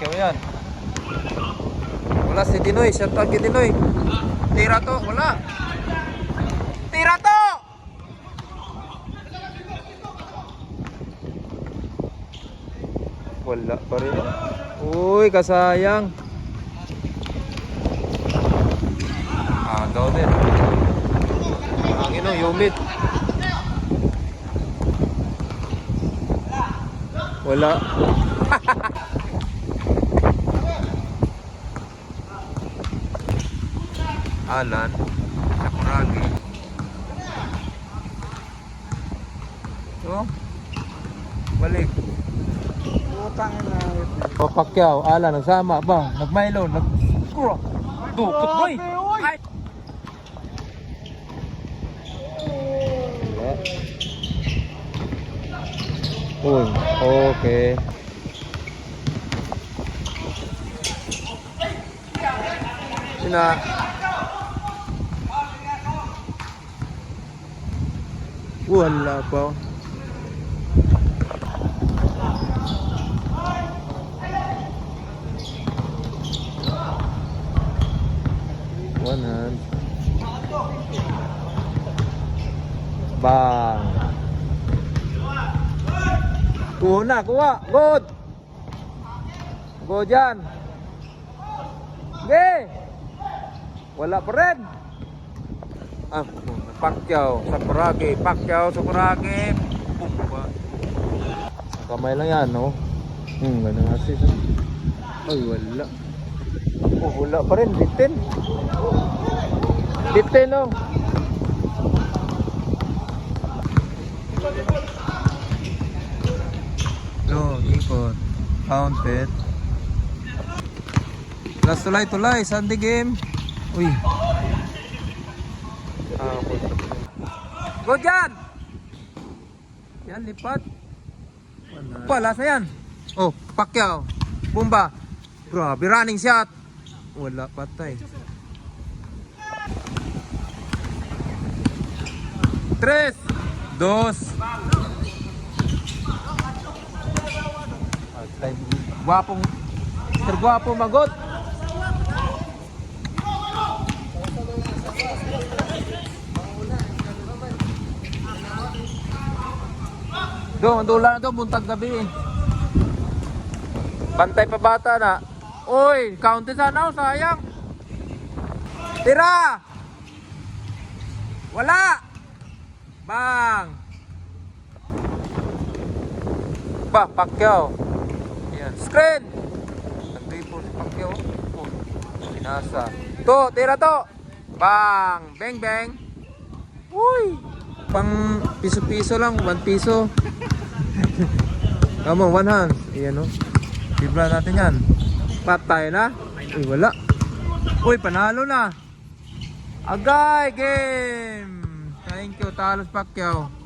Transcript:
Pacquiao yan. Wala si Dinoy. Shout out kay Dinoy. Tira to. Wala. Tira to! Wala pa rin. Uy, kasayang. Agaw din. Ang ino, humid. Wala. Alan, Sakuragi. So, balik. Utang na. O Pacquiao, Alan, nagsama ba? Nag-Milo, nag... Kuro! Dukot boy! Ay! Uy, okay. Sina. Wala pa. One hand. Bang. Kuha na, kuha. Good. Go dyan. Ge. Wala pa rin. Ah, Pacquiao, Sakuragi, Pacquiao, Sakuragi. Pumba. Kamay lang yan, no? Hmm, ganun assist. Ay, wala. Oh, wala pa rin. Bitin. Bitin, no? No, ikot. Counted. Last tulay-tulay. Sunday game. Uy. Ah, Go dyan! Yan, lipat. Pa, last na yan. Oh, Pacquiao. Bumba. Grabe, running shot. Wala, patay. Tres, dos. Patay. Gwapong, Mr. Gwapo Magot. Do, dula na to, buntag gabi. Bantay pa bata na. Uy, counted sana oh, sayang. Tira! Wala! Bang! Ba, Pacquiao. Yan, screen! Nag-dribble si Pacquiao. Oh, pinasa. To, tira to! Bang! Bang, bang! Uy! Pang piso-piso lang, 1 piso. Come on, one hand. Ayan o. Bibra natin yan. Patay na. Uy, wala. Uy, panalo na. Agay, game. Thank you, Talos Pacquiao.